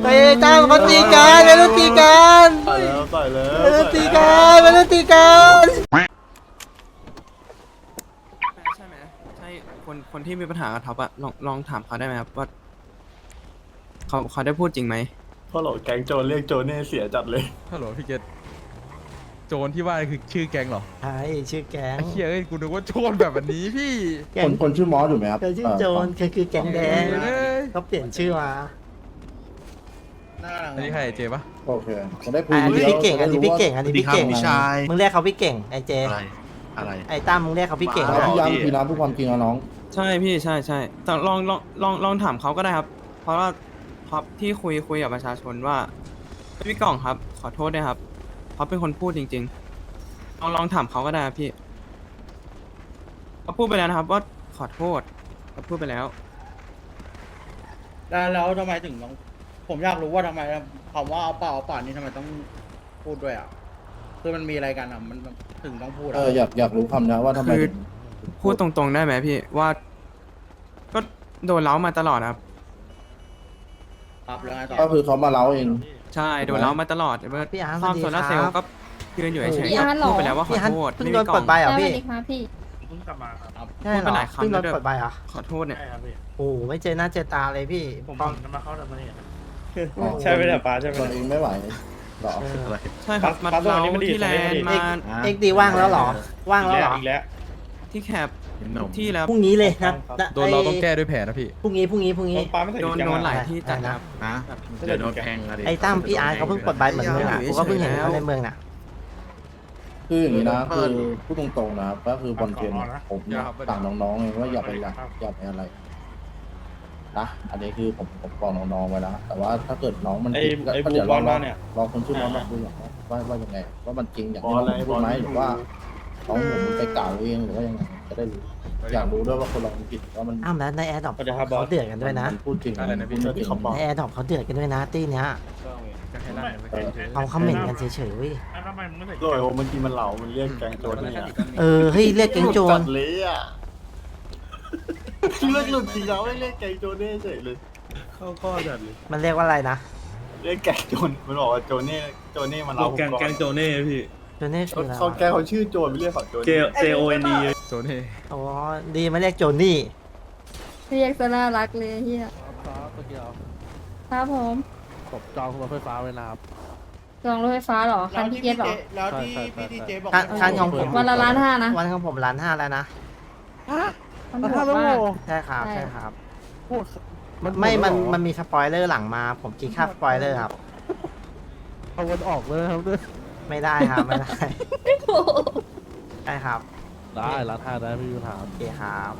ไปตามเขาตีกันไม่ต้องตีกันไปแล้วไปแล้วไม่ต้องตีกันไม่ต้องตีกันใช่ไหมใช่คนคนที่มีปัญหากับท็อปอะลองลองถามเขาได้ไหมครับว่าเขาเขาได้พูดจริงไหมพ่อหลอกแก๊งโจรเรียกโจรเนี่ยเสียจัดเลยฮัลโหลพี่เกตโจรที่ว่าคือชื่อแก๊งเหรอใช่ชื่อแก๊งไอ้เหี้ยเอ้ยกูนึกว่าโจรแบบวันนี้พี่แก๊คงนคนชื่อมอสอยู่ไหมครับเขาชื่อโจรคือคือแก๊งแดงเอ้ยเขาเปลี่ยนชื่อมา อันนี้ใครเจปะโอเคจะได้คุยอันนี้ดียวพี่เก่งอันนี้จะได้รู้พี่เก่งอันนี้พี่เก่งว่าพี่ชายมึงเรียกเขาพี่เก่งไอเจอะไรอะไรไอตั้มมึงเรียกเขาพี่เก่งเรานะพยายามพี่น้ำพูดความจริงอะน้อง ใช่พี่ใช่ใช่แต่ลองลองลองลองถามเขาก็ได้ครับ เพราะว่าท็อปที่คุยคุยกับประชาชนว่าพี่กล่องครับ ขอโทษด้วยครับเขาเป็นคนพูดจริง ๆ ลองลองถามเขาก็ได้ครับพี่เขาพูดไปแล้วนะครับ ว่าขอโทษเขาพูดไปแล้ว แล้วแล้วทำไมถึงต้อง ผมอยากรู้ว่าทำไมคำว่าเอาเปล่าเอาเปล่านี่ทำไมต้องพูดด้วยอะคือมันมีอะไรกันอะมันถึงต้องพูดเออะออยากอยากรู้คำนะว่าทำไมคือ ถึงพูดตรงๆได้ไหมพี่ว่า ก็โดนเล้ามาตลอดครับ ครับแล้วไงต่อก็คือเขามาเล้าเอง ใช่โดนเล้ามาตลอดเมื่อพี่อาร์ตสซ่อวัมสดีโซลาร์คเซลรัล์บก็ยืนอยู่เฉยพี่อาร์ตๆพูดไปแล้วว่าขอพี่ฮันโทษเพิ่งไม่โดมีนกล่ปลอดง ใบเหรอสวัพี่สดีครับพี่ เพิ่งกลับมาครับใช่เหรอพูดไปหลายครั้งเพิ่งโดนแล้วด้วยปลดใบเหรอขอโทษเนี่ย ใช่ครับพี่โอ้โหไม่เจอหน้าเจอตาเลยพี่ผมตอนจะมาเข้าทำไมเนี่ยอ๋อ ใช่ไหมเนี่ยป้าใช่ไหมตนเองไม่ไหวเหรอเอออะไรใช่ครับปั๊มาบปั๊บเล้าวันนี้มันดีที่แลนวันนี้ด์มันดีมาเอ็กดีว่างแล้วเหรอ ว่างแล้วเหรอ อีกแล้วที่แคปเห็นหนมที่แล้วพรุ่งนี้เลยนะนะโดนเราต้องไแก้ด้วยแผลนะพี่พรุ่งนี้พรุ่งนี้พรุ่งนี้ป้าไม่ใส่โดนแกงโดนอะหลายที่จัดนะครับนะแบบเดี๋ยวโดนแทงอะดิไอ้ตั้มพี่อาร์ตเขาเพิ่งปลดใบเหมือนมึงอะอยู่กูก็เพิ่งเห็นเฉยๆเขาในเมืองน่ะคืออย่างนี้นะคือพูดตรงๆนะครับก็คือบอลเกมผมอย่าครับต่างน้องๆเองว่าอย่าไปอยากอย่าไปอะไร นะอันนี้คือผมผมบอกน้องๆไว้แล้วแต่ว่าถ้าเกิดน้องมันไอ้ผิดก็ไอ้ก็บูเดี๋ยวบลออลงบ้านเนี่ย ลองคนชื่อมอสมาคุยกับเขาว่าว่ายังไงว่ามันจริงอย่างบอที่ลน้องอะไรพูดไหมบอลหรือว่าน้องผมไปกล่าวเองหรือว่ายังไงจะได้รู้อยากรู้ด้วยว่าคนเราผิดว่ามันอ้าวแล้วในแอร์ดรอปสวัสดีครับบอส เขาเดือดกันด้วยนะมัพูดจริงอะไรนะพี่ มัพูดจริงเขาบอก ในแอร์ดรอปเขาเดือดกันด้วยนะตี้เนี้ยจะให้ลั่นเลยเขาคอมเมนต์กันเฉยๆเว้ยทำไมมึงไม่ใส่โดยโอ้เมื่อกี้มันเหลา มันเรียกแก๊งโจรเนี่ยเออเฮ้ยเรียกแก๊งโจจัรดเลยอะ เลือกหลุดจริงแล้วไม่เรียกแก๊งโจรเนี่ยเฉยเลย เข้าข้อจัดเลยมันเรียกว่าอะไรนะเรียกแก๊งโจรมันบอกว่าโจรเนี่ยโจรเนี่ยมันเราแกงแกงโจเน่พี่โจเน่คืออะไรเขาวะแก๊งเขาชื่อโจรไม่เรียกเขาโจร J J O N D โจรเฮ้อ๋อดีไม่เรียกโจนี่เรียกซะน่ารักเลยเฮียครับผมผมจองรถไฟฟ้าไว้นะครับ จองรถไฟฟ้าเหรอ คันที่เก็ตเหรอ แล้วที่พี่ดีเจบอกคันคันของผมวันละล้านห้านะวันของผมล้านห้าแล้วนะ มันโหดมาก ใช่ครับใช่ ใช่ครับพูดไม่มันมันมีสปอยเลอร์หลังมา ผมคิดค่าสปอยเลอร์ครับ เอาวันออกเลยนะครับด้วยไม่ได้ครับ ไม่ได้ได้ครับได้ร้านห้าได้ไม่มีปัญหาโอเคครับ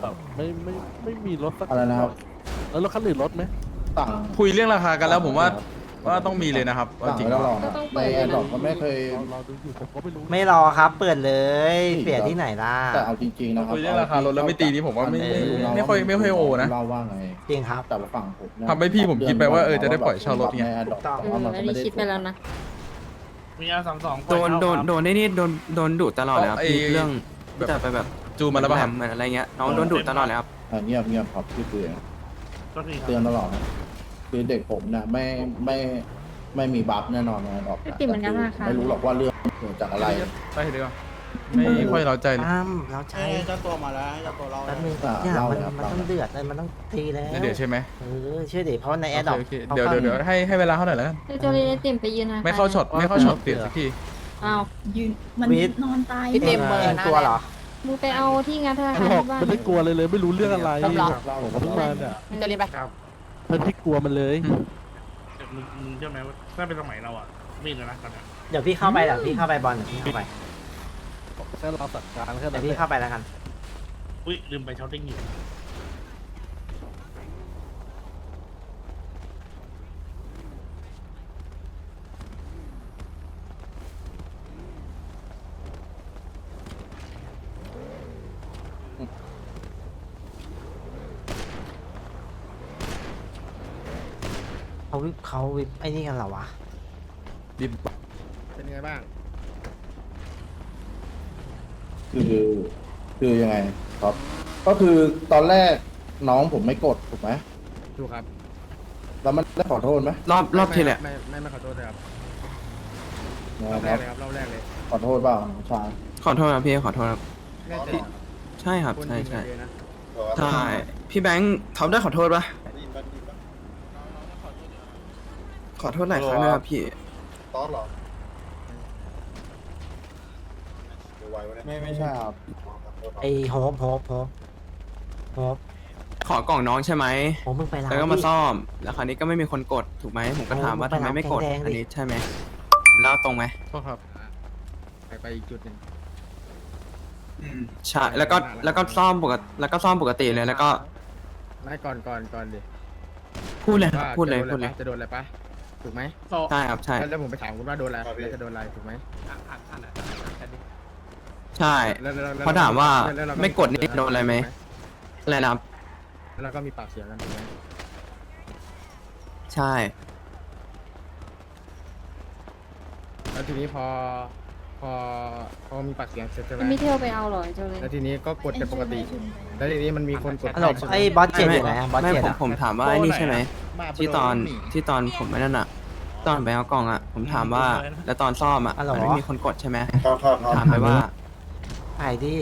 แบบไม่ไม่ไม่มีรถสักอะไรนะครับ แล้วรถคันอื่นรถไหมต่างคุยเรื่องราคากันแล้วผมว่า ว่าต้องมีเลยนะครับเอาต่างจริงไว้ตลอดก็นะต้องเปิในดแอร์ดรอปก็ไม่เคยเราเราดูอยู่ผมก็ไม่รู้ไม่รอครับ เปิดเลยเปลี่ยนที่ไหนล่ะ แต่เอาจริงๆนะครับคุยเรื่องราคารถแล้วไม่ตีนี่ผมว่าไม่เออไม่ค่อยไม่ค่อยโอนะเล่าว่าไงจริงครับ แต่ว่าฝั่งผมเนี่ยทำให้พี่ผมคิดไปว่าเออจะได้ปล่อยเช่ารถไง ใน Adopt ถูกต้องแต่ว่ามันอัก็นไม่นี้ได้คิดไปแล้วนะ มีอาสามสองโดนโดนโดนได้นี่โดนโดนดุตลอดเลยครับไอ้เรื่องที่จะไปแบบจูนมาแล้วป่ะแหคลรับมเหมือนอะไรเงี้ยน้องโดนดุตลอดเลยครับ อะเงียบเงียบครับพี่เตือนก็ทีเตือนตลอดนะ คือเด็กผมเนี่ยไม่ไม่ไม่มีบัฟแน่นอนใน Adopt ไม่ติดเหมือนกันนะคะไม่รู้หรอกว่าเรื่องเกิดจากอะไร ไปเดี๋ยวไม่ค่อยเราใจเลย อ้ามเราใช้ใช่เจ้าตัวมาแล้วเจ้าตัวเราแป๊บนึงอะอย่าเล่ามันเลยครับมันต้องเดือดเลยมันต้องตีแล้วเดี๋ยวใช่ไหมเออเชื่อดิเพราะในแอร์ดรอปโอเคโอเคเดี๋ยวเดี๋ยวเดี๋ยวให้ให้เวลาเขาหน่อยแล้วกันเดี๋ยวโจลีไอติมไปยืนนะไม่เข้าช็อตไม่เข้าช็อตเปลี่ยนสักทีอ้าวยืนมันวิทย์นอนตายพี่เต็มเองตัวเหรอมึงไปเอาที่งานธนาไม่คารหรอกที่บ้าน ไม่ได้กลัวเลยเลยไม่รู้เรื่องอะไรต้องรอผมก็เพิ่งมาเนี่ยจะรีบไป เพิ่นที่กลัวมันเลยมึงมึงเชื่อไหมว่าถ้าเป็นสมัยเราอะมีดแล้วนะตอนเนี้ยเดี๋ยวพี่เข้าไปเดี๋ยวพี่เข้าไปบอลเดี๋ยวพี่เข้าไปแค่เราจัดการแค่เดี๋นั้ยวนพี่เข้าไปแล้วกัน อุ้ยลืมไปเช้าติ้งอยู่ เขาวิเขาวิไอ้นี่กันเหรอวะดิบเป็นไงบ้าง คือคือยังไงครับ ก็คือตอนแรกน้องผมไม่กดถูกไหมถูกครับถแล้วมันได้ขอโทษไหมรอบรอบที่แหละไม่ไม่ไม่ขอโทษเลยครับนะรอบคแรรักบเลยครับรอบแรกเลยขอโทษเปล่าน้องชายขอโทษครับพี่ขอโทษครับ แน่ใจใช่ครับ คนใช่ยิงกัใช่นเลยนะ ใช่พี่แบงค์ท็อปได้ขอโทษปะ ขอโทษหลายครั้งนะครับพี่ ตอนหรอดูไว้วะเนี่ยไม่ไม่ใช่ครับไอ้โฮปโฮปโฮปโฮปขอกล่องน้องใช่ไหม โฮปมึงไปร้านแล้วก็มาดิ ซ่อม แล้วคราวนี้ก็ไม่มีคนกดถูกไหม ผมก็ถามว่าโอ้ทำไมไม่กดไปร้านแดงๆดิอันนี้ใช่ไหมผมเล่าตรงไหม โทษครับไปไปอีกจุดหนึ่ง ใช่ แล้วก็ แล้วก็ซ่อมปกติ แล้วก็ซ่อมปกติเลย แล้วก็ ไม่ก่อนก่อนก่อนดิพูดเลยครับว่าพูดเลย จะโนพูดเลยอะไรปะจะโดนอะไรปะ ถูกไหมใช่ครับใช่ แล้วแล้วผมไปถามคุณว่าโดนอะไรแล้วจะโดนอะไรถูกไหมใช่ แล้วแล้วแล้วเขาถามว่าแล้วเรไม่กดนี่โดนอะไรไหม อะไรนะครับแล้วเราก็มีปากเสียงกันถูกไหมใช่ แล้วทีนี้พอพอพอมีปากเสียงเสร็จใช่ไหมไม่เที่ยวไปเอาหรอเจ้าเลยแล้วทีนี้ก็กดกันปกติ แล้วทีนี้มันมีคนกดฮัลโหลไอ้บอสเจ็ดอยู่ไหนอะบอสไม่เจ็ดผมอะผมถามว่าไอ้นี่ใช่ไหม ที่ตอนที่ตอนผมไม่นั่นอะ ตอนไปเอากล่องอะผมถามว่า แล้วตอนซ่อมอะมันไม่มีคนกดใช่ไหมครับครับครับถามไปว่า ไอ้ดิ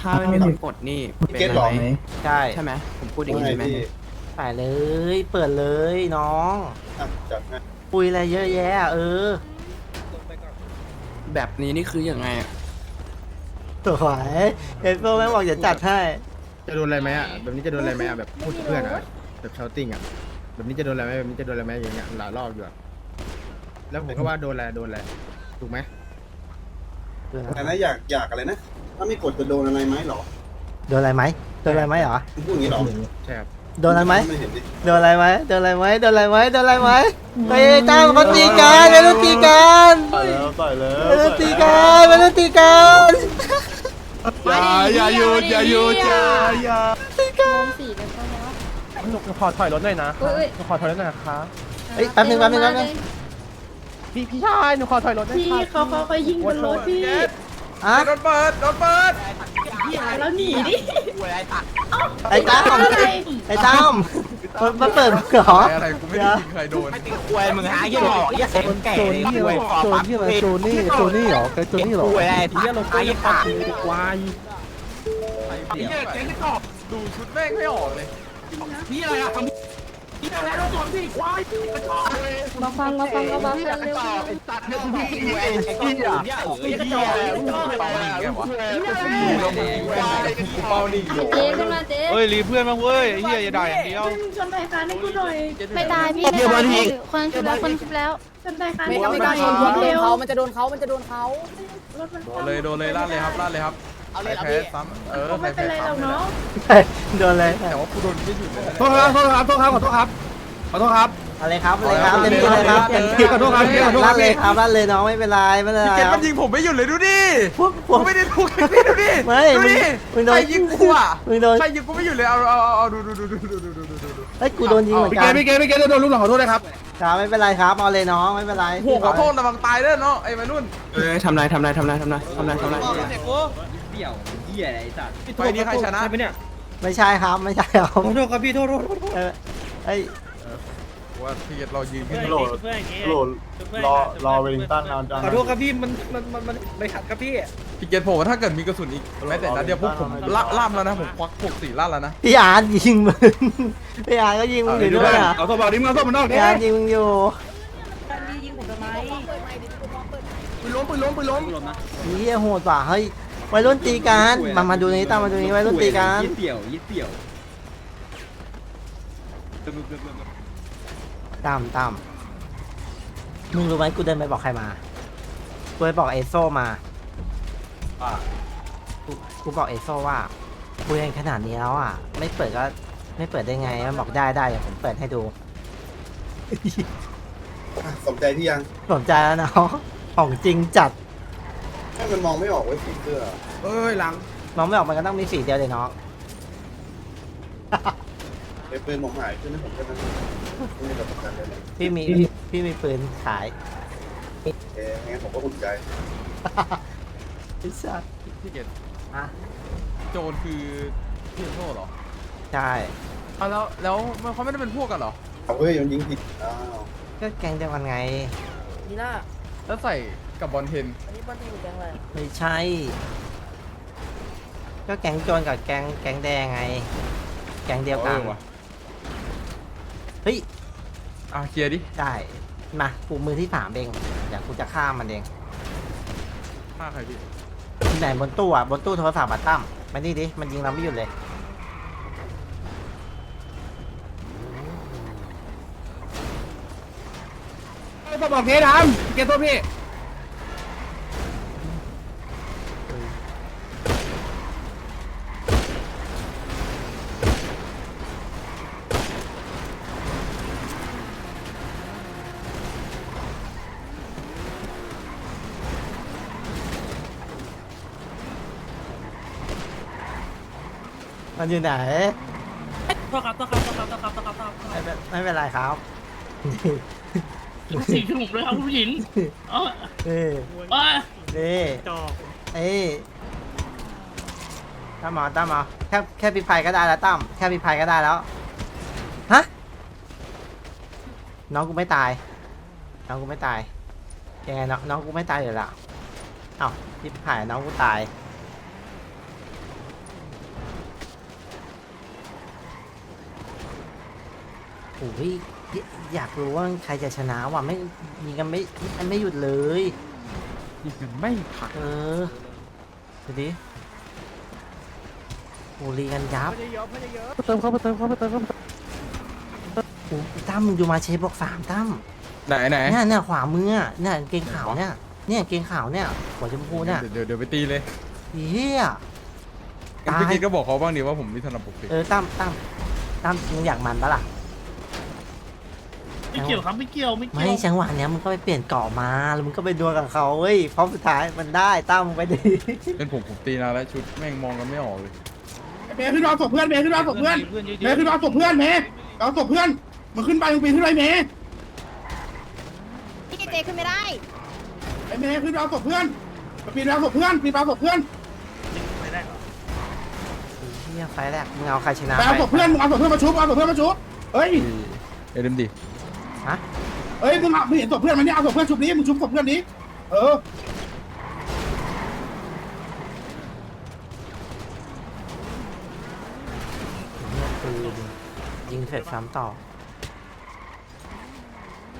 ถ้าไม่มีคนกดนี่พี่เป็นเกตอะหลไรอกไหมใช่ใช่ไหมผมพูดอย่างนี้ใช่ไหมพี่ไปเลย เปิดเลยน้อง อะจัดให้คุยอะไรเยอะแยะอะเออแบบนี้นี่คือยังไงอะสวยเอ็นโฟแม่งบอกจะจัดให้จะโดนอะไรไหมอะแบบนี้จะโดนอะไรไหมอะแบบพูดกับเพื่อนอะแบบเชาติ้งอะแบบนี้จะโดนอะไรไหมแบบนี้จะโดนอะไรไหมอย่างเงี้ยหลายรอบอยู่อะ แล้วผมก็ว่าโดนอะไรโดนอะไรถูกไหมอะไรนะอยากอยากอะไรนะ ถ้าไม่กดจะโดนอะไรไหมหรอโดนอะไรไหมโดนอะไรไหมเหรอคุณพูดอย่างนี้หรอใช่ครับโดนอะไรไหมไม่เห็นดิโดนอะไรไหมโดนอะไรไหมโดนอะไรไหมโดนอะไรไหมไปจ้างเขาตีกันไปรุ่นตีกันต่อยแล้วต่อยแล้ไปรุ่นตีกันไปรุ่นตีกันอย่าอย่าหยุดอย่าหยุดอย่าอย่าลงสีกันปะวะหนูขอถอยรถหน่อยนะเอ้ยหนูขอถอยรถหน่อยนะคะเฮ้ยแป๊บนึงแป๊บนึงแป๊บนึง พี่พี่ชายหนูขอถอยรถหน่อยพี่ค่ะเขาเขาเขายิงบนรถพี่อะรถเปิดรถเปิดแล้วหนีดิไอ้ตั้มไอ้ตั้มมันมันเปิดเหรออะไรกูไม่ได้ยิงใครโดนโจนโจนนี่อะไรโจนนี่อะไรโจนี่โจนี่เหรอใครโจนี่เหรอไอ้ที่ลงไปยังปักอยู่ดีกว่าไอ้เหี้ยเจ๊ที่ตอบดูชุดแม่งไม่ออกเลย มาฟังมาฟังมาฟังกันเร็วตัดเรื่องพี่ไอ้เหี้ยไอ้เหี้ยเปาหนิงแกวะกูเปาหนิงอยู่เจ๊ขึ้นมาเจ๊เฮ้ยรีเพื่อนบ้างเว้ยไอ้เหี้ยอย่าด่าอย่างเดียวไม่ตายพี่ไม่ตายคนชุบแล้วคนชุบแล้วไม่ต้องไม่ต้องยิงยิงโดนเขามันจะโดนเขามันจะโดนเขาโดนเลยโดนเลยลาดเลยครับลาดเลยครับ เอาเลยเอาใครพี่แพ้ซ้ำเออใครแพ้ซ้ำเลยนะโดนเลยแต่ว่ากูโดนไม่หยุดเลยนะโทษครับโทษครับโทษครับขอโทษครับขอโทษครับ อะไรครับอะไรครับเต็มที่เลยครับเต็มที่ขอโทษครับขอโทษครับลั่นเลยครับลั่นเลยน้องไม่เป็นไรไม่เป็นไรพี่เกตครัมับนยิงผมไม่หยุดเลยดูดิพวกพกูวกไม่ได้ถูกพี่ดูดิไม่ดูดิมึงโดนใครยิงกูอะมึงโดนใครยิงกูไม่หยุดเลยเอาเอาเอาเอาดูดูดูดูดูดูดูดูดูดูเฮ้ยกูโดนยิงเหมือนพี่กัเกนมพี่เกมพี่เกมโดนลูกหลังขอโทษนะครับครับไม่เป็นไรครับเอาเลยน้องไม่เป็นไรโอ้โหขอโทษระวังตายเด้อเนาะไอ้วัยรุ่นเอ้ยทำไรทำไรทำไรทำไรทำไรทำไร ไฟนี้ใครชนะไม่ใช่ครับไม่ใช่ครับขอโทษครับพี่โทษโทษเออเอ้ยว่าพี่เกตเรายืนขึ้นโหลดโหลดรอรอเวลิงตันนานจังขอโทษครับพี่มันมันมันมันไปขัดครับพี่พี่เกตผมว่าถ้าเกิดมีกระสุนอีกแม้แต่นัดเดียวพวกผมล่าล่ามแล้วนะผมควักพวกสี่ล่าแล้วนะ พี่อาร์ตยิงมึงพี่อาร์ตก็ยิงมึงอยู่ด้วยอะเอาตัวบอลนี้มึงเอาตัวมันนอกพี่อาร์ตยิงมึงอยู่ปืนล้มปืนล้มปืนล้มนี่เฮียโหดว่ะเฮ้ย วัยรุ่นตีกันมามาดูนี้ตามมาดูนี้วัยรุ่นตีกันตามตามมึงรู้ไหมกูเดินไปบอกใครมากูไปบอกเอโซมากูกูบอกเอโซว่าคุยกันขนาดนี้แล้วอะ ไม่เปิดก็ไม่เปิดได้ไงมันบอกได้ได้เดี๋ยวผมเปิดให้ดูสนใจที่ยังสนใจแล้วเนาะของจริงจัด ให้มันมองไม่ออกไว้ยสีเสื้อเอ้ยหลังน้องไม่ออกมันก็ต้องมีสีเดียวเลยเนาะไอ้ปืนผมหายขึ้นนะผมก็นั่นไม่มีประกันเลยนะพี่มีพี่มีปืนขาย โอเคงั้นผมก็อุ่นใจไอ้สัสพี่เกตอะโจรคือพี่โซ่เหรอใช่อะแล้วแล้วมันเขาไม่ได้เป็นพวกกันเหรอ เอาเฮ้ยมันยิงผิดอ้าวก็แก๊งเดียวกันไง นี่น่าแล้วใส่ กับบอลเทนอันนี้บอลที่อยู่แกงอะไรไม่ใช่ ก็แก๊งโจรกับแก๊งแก๊งแดงไง แก๊งเดียวกัน ออว่ะเฮ้ย อะเคลียร์ดิได้ มากูมือที่สามเองเดี๋ยวกูจะฆ่ามันเองฆ่าใครพี่ที่ไหนบนตู้อะ บนตู้โทรศัพท์อะตั้มมานี่ดิ มันยิงเราไม่หยุดเลยตัวบอกเพดำเกตัวพี่ มันอยู่ไหน โทษครับโทษครับโทษครับโทษครับโทษครับโทษครับไม่เป็นไม่เป็นไรครับสีถูกเลยครับผู้หญิงเออเอ้ยเออนี่จอกเอ้ยตั้มเอาตั้มเอาแค่แค่พิพายก็ได้แล้วตั้มแค่พิพายก็ได้แล้วฮะน้องกูไม่ตาย น้องกูไม่ตายยังไงน้องน้องกูไม่ตายอยู่และเอ้าพิพายน้องกูตาย โอ้ยอยอยากรู้ว่าใครจะชนะว่ะไม่มีกันไม่ไม่ไม่หยุดเลยยิงกันไม่พักเออดูดิโอ้ลีกันยับเติมเข้าไปเติมเข้าไปเติมเข้าไปโอ้ตั้มมึงดูมาเชฟบอกสามตั้มไหนไหนเนี่ยเนี่ยขวามืออะเนี่ยกางเกงขาวเนี่ยเนี่ยกางเกงขาวเนี่ยหัวชมพูเนี่ยเดี๋ยวเดี๋ยวไปตีเลยเฮียงั้นตายพี่กิ๊กก็บอกเขาบ้างดิว่าผมมีธนบุกติเออตั้มตั้มตั้มมึงอยากมันปะล่ะ ไม่เกี่ยวครับไม่เกี่ยวไม่เกี่ไม่ยวจังหวะเนี้ยมึงก็ไปเปลี่ยนเกาะมาแล้วมึงก็ไปดวลกับเขาเว้ยเพราะสุดท้ายมันได้ตั้มมึงไปดิเป็นผมผมตีนานแล้วชุดแม่งมองกันไม่ออกเลย เมย์ขึ้นมาศพเพื่อนเมย์ขึ้นมาศพเพื่อนเมย์ขึ้นมาศพเพื่อนเมย์เอาศพเพื่อนมาขึ้นไปมึงปีนขึ้นไปเมย์พี่เจขึ้นไม่ได้ ไอ้เมย์ขึ้นมาศพเพื่อนมาปีนมาศพเพื่อนปีนมาศพเพื่อนไม่ได้หรอเฮียไฟแรกมึงเอาใครชนะไปเอาศพเพื่อนมึงเอาศพเพื่อนมาชุบเอาศพเพื่อนมาชุบเฮ้ยเอ็มดี ฮะเฮ้ยมึงเอามึงเห็นศพเพื่อนมันนี่เอาศพเพื่อนชุบนี้มึงชุบศพเพื่อนนี้ เออเนี่ยปืนยิงเสร็จซ้ำต่อ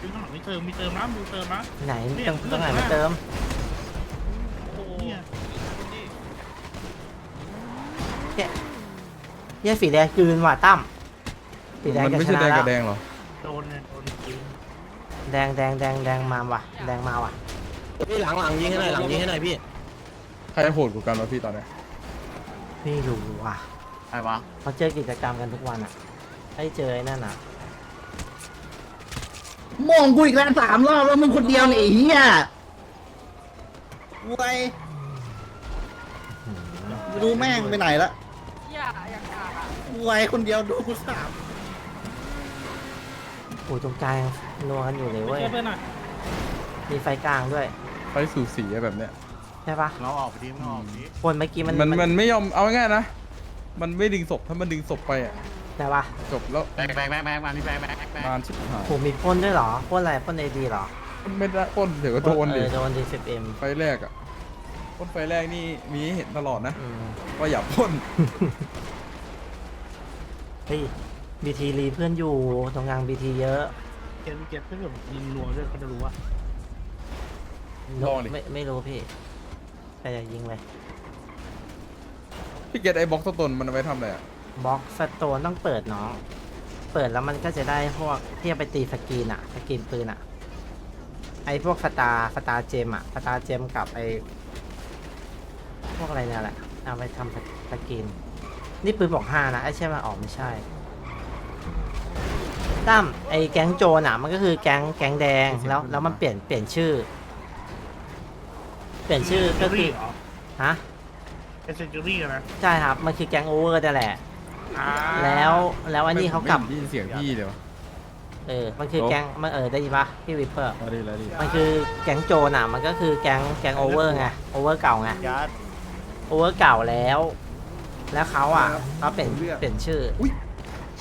ข้างหลังไม่เติมมีเติมนะมีเติมนะ ไหนตรงตรงไหนมาเติมเนี่ยเฮียสีแดงกลืนว่ะตั้มสีแดงมันจะไม่ชใช่นะแดงแล้กับวแดงเหรอ โดนเนี่ยโดนจริงแดงแดงแดงแดงมาว่ะ แดงมาว่ะ พี่หลังหลังยิงให้หน่อยหลังยิงให้หน่อยพี่ใครโหดกว่ากันวะพี่ตอนเนี้ยไม่รู้ว่ะใครวะเขาเจอกิจกรรมกันทุกวันอะไอ้เจอไอ้นั่นอะ มองกูอีกแล้วสามรอบแล้วมึงคนเดียวเนี่ยไอ้เหี้ยไวไม่รู้แม่งไปไหนละไวคนเดียวดูกูสาม โอ้ยตรงกลางนัวกันอยู่เลยเว้ยเพื่อนอะมีไฟกลางด้วย ไปสู่สีอะแบบเนี้ย ใช่ปะเราออกไปดิเราออกไปดิคนเมื่อกี้มันมันมันไม่ยอมเอาง่ายๆนะ มันไม่ดึงศพถ้ามันดึงศพไปอะใช่ปะจบแล้วแบกแบกแบกแบกมาพี่แบกแบกแบกนานชิบหายผมมีพ่นด้วยเหรอพ่นอะไรพ่นเอดีเหรอไม่ได้ปล้นเดี๋ยวก็โดนเอดิอโดนดีสิบเอ็มไฟแรกอะปล้นไฟแรกนี่มีให้เห็นตลอดนะอืมว่าอย่าปล้นเฮ้ย บีทีรีเพื่อนอยู่ตรงกลางบีทีเยอะเก็บเก็บถ้าเกิดยิงรัวด้วยเขาจะรู้ว่าลองดิ ไม่ไม่รู้พี่ แต่อย่ายิงเลยพี่เกตไอ้บ็อกซ์ต้นมันเอาไว้ทำอะไรอะบล็อกสโตนต้องเปิดน้องเปิดแล้วมันก็จะได้พวกที่เอาไปตีสกรีนอะสกรีนปืนอะไอพวกสตาร์สตาร์เจมอะสตาร์เจมกับไอพวกอะไรเนี่ยแหละเอาไปทำสกรีนนี่ปืนบอกห้านะไอใช่ไหมออกไม่ใช่ ตั้มไอแก๊งโจรอะมันก็คือแก๊งแก๊งแดงแล้วแล้วมันเปลี่ยนเปลี่ยนชื่อ เปลี่ยนชื่อก็คือฮะเป็นเซนจูรี่นะใช่ครับมันคือแก๊งโอเวอร์นั่นแหละ แล้วแล้วอันนี้เขากลับไม่ได้ยินเสียงพี่เลยวะเออมันคือโอ้แก๊งมันเออได้ยินปะพี่วิปเปอร์มาดีแล้วดิมันคือแก๊งโจรอะมันก็คือแก๊งแก๊งโอเวอร์ไงโอเวอร์เก่าไงโอเวอร์เก่าแล้ว แล้วเขาอะเขาเปลี่ยนเปลี่ยนชื่อ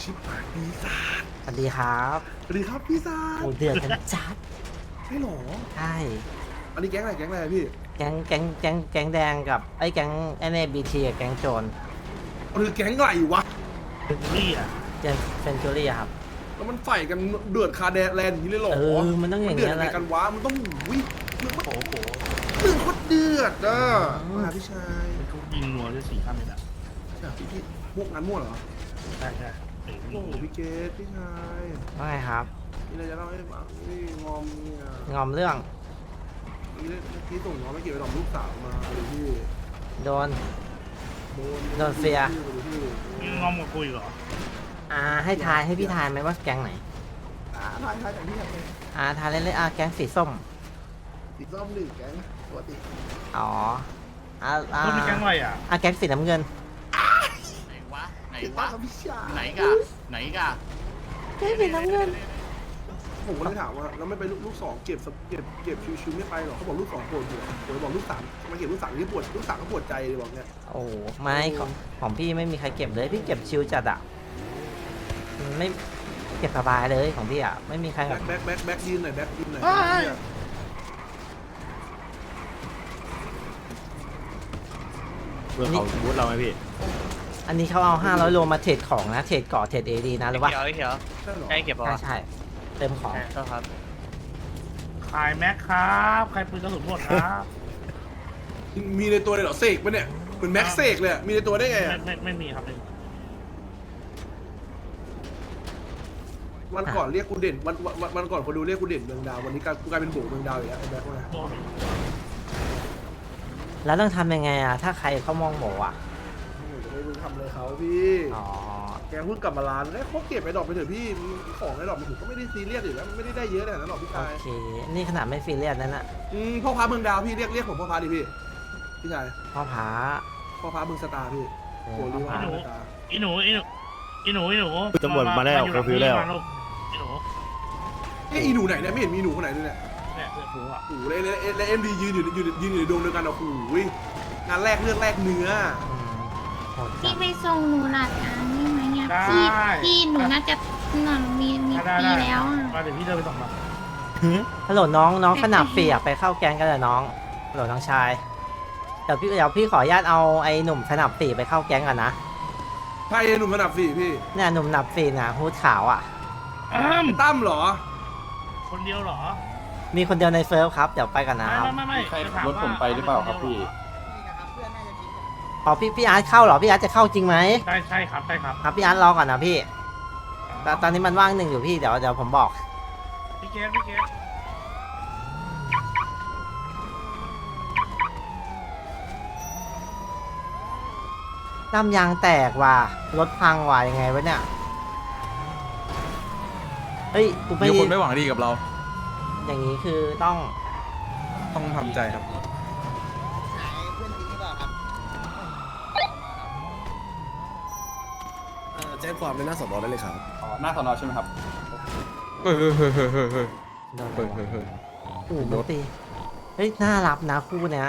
ชิบหายปีศาจ สวัสดีครับสวัสดีครับพี่ซาโอ้เดือดกันจัดใช่หรอใช่อันนี้แก๊งอะไรแก๊งอะไรพี่แก๊งแก๊งแก๊งแก๊งแดงกับไอ้แก๊งไอ้เนบีทีกับแก๊งโจรหรือแก๊งอะไรวะเจนเซนจูรี่ครับ แล้วมันไฟกันเดือดคาแดนแลนด์อย่างนี้เลยเหรอเออมันต้องอย่างเดือดเงี้ยยังแหไงละ กันวะมันต้องวิเรื่องโอ้โหเรื่องโคตรเดือดอะมาพี่ชายยิงนัวด้วยสี่ห้าเมตรอะใช่พี่พี่มุกงานมั่วเหรอ ใช่ใช่ โอ้โหพี่เกดพี่ชายว่าไงครับ มีอะไรจะเล่าให้ฟังนี่งอมเนี่ยงอมเรื่อง เมื่อกี้ส่งน้องไม่เก็บไปดอกลูกสาวมาเลยพี่โดน โดนโดนเฟียยิงงอมกับกูอีกเหรออ่า ให้ทายให้พี่ทายไหมว่าแก๊งไหน อ่าทายทายจากที่ไหนอ่า ทายเล่นๆอ่าแก๊งสีส้มสีส้มหนึ่งแก๊งปกติอ๋อ อ่าอ่าต้องมีแก๊งอะไรอะอ่าแก๊งสีน้ำเงินไหน วะไหนติดวะตามพี่ชายไหนกะไหนกะแก๊งสีน้ำเงินผมก็เลยถามว่าแล้วไม่ไปลูกลูกสองเก็บสเก็บเก็บชิวๆไม่ไปหรอเขาบอกลูกสองปวดหัวผมเลยบอกลูกสามมาเก็บลูกสามนี่ปวดลูกสามก็ปวดใจเลยบอกเนี่ยโอ้โหไม่ของของพี่ไม่มีใครเก็บเลยพี่เก็บชิวจัดอะมันไม่เก็บสบายเลยของพี่อะไม่มีใครแบแบ็บคแบ็คแบ็คแบ็คยืนหน่อยแบ็คยืนหน่อยเพื่อเขาบูธเราไหมพี่ อันนี้เขาเอา500โลมาเทรดของนะ เทรดเกาะเทรดเอดีนะหรือว่าเขียวเขียวใช่หรอใกล้เก็บใช่ใช่เติมของต้องครับขายแม็กครับใครปืนกระสุนหมดครับมีในตัวเลยเหรอเสกปะเนี่ยเหมือนแม็กเสกเลยอะมีในตัวได้ไงไม่อะไม่ไม่มีครับไม่มีวันก่อนเรียกกูเด่นวันวันวันก่อนคนดูเรียกกูเด่นเมืองดาววันนี้กลายกูกลายเป็นโบเมืองดาวอีกแล้วไอ้แบ็คว่าไงโดนแล้วต้องทำยังไงอะ ถ้าใครเขามองโหมอะ ไม่รู้ทำอะไรเขาพี่ อ๋อแกพูดกลับมาร้านแล้วเขาเก็บไปดอกไปเถอะพี่ของไอ้ดอกมันถึงก็ไม่ได้ซีเรียสอยู่แล้วมันไม่ได้ได้เยอะเลยนะดอกพี่โอชายเค นี่ขนาดไม่ฟีเรียสนั่นน่ะอืมพ่อพาเมืองดาวพี่เรียกเรียกผมพ่อพาดิพี่พี่ชายพ่อผาพ่อพาเมืองสตาร์พี่เอโอ้อรีพ่อว่าผาเมืองสตาร์อีหนูอีหนูอีหนูอีหนูตำรวจมาแล้วอยู่หเคอร์ฟิวแล้วมาลูกอีหนูเอ้ยอีหนูไหนเนี่ยไม่เห็นมีหนูคนไหนเลยเนี่ยเนี่ยเสื้อผูอะโอ้โหแล้วแล้วแล้วเอ็มดียืนอยู่ยืนยืนอยู่ในดงเดียวกันอะโอ้โหงานแรกเลือดแรกเนื้อ อืม โหดจัพี่ด ไปส่งหนูหลัดงานได้ไหมเนี่ยได้ พี่พี่หนูน่าจะหนอนมีมีได้ปีได้แล้วอะ มาเดี๋ยวพี่เดินไปส่งมาฮัลโหลน้องน้องขนาบเปียกไปเข้าแก๊งกันเลยน้องฮัลโหลน้องชายเดี๋ยวพี่เดี๋ยวพี่ขออนุญาตเอาไอ้หนุ่มขนาบปีกไปเข้าแก๊งก่อนนะใครหนุ่มระดับสี่พี่เนี่ยหนุ่มหนับปีกน่ะฮูดขาวอะ อ้ามตั้มเหรอ คนเดียวเหรอมีคนเดียวในเซิร์ฟครับเดี๋ยวไปกันนะครับ ไม่ไม่ไม่ใครจะถามรถผมไปหรือเปล่าครับพี่ อ๋อพี่พี่อาร์ตเข้าเหรอพี่อาร์ตจะเข้าจริงไหมใช่ใช่ครับใช่ครับครับพี่อาร์ตรอก่อนนะพี่แต่ตอนนี้มันว่างหนึ่งอยู่พี่เดี๋ยวเดี๋ยวผมบอก พี่เกสพี่เกสน้ำยางแตกว่ะรถพังว่ะยังไงวะเนี่ยเฮ้ยกูไม่มีคนไม่หวังดีกับเรา อย่างนี้คือต้องต้องทำใจครับ แจ้ง ความในหน้าสอนอได้เลยครับ อ๋อหน้าสอนอใช่ไหมครับ เฮ้ยเฮ้ยเฮ้ยเฮ้ยเฮ้ยเฮ้ยโดนเฮ้ยเฮ้ยเฮ้ย โอ้โหมันตีเฮ้ย น่ารับนะคู่เนี้ย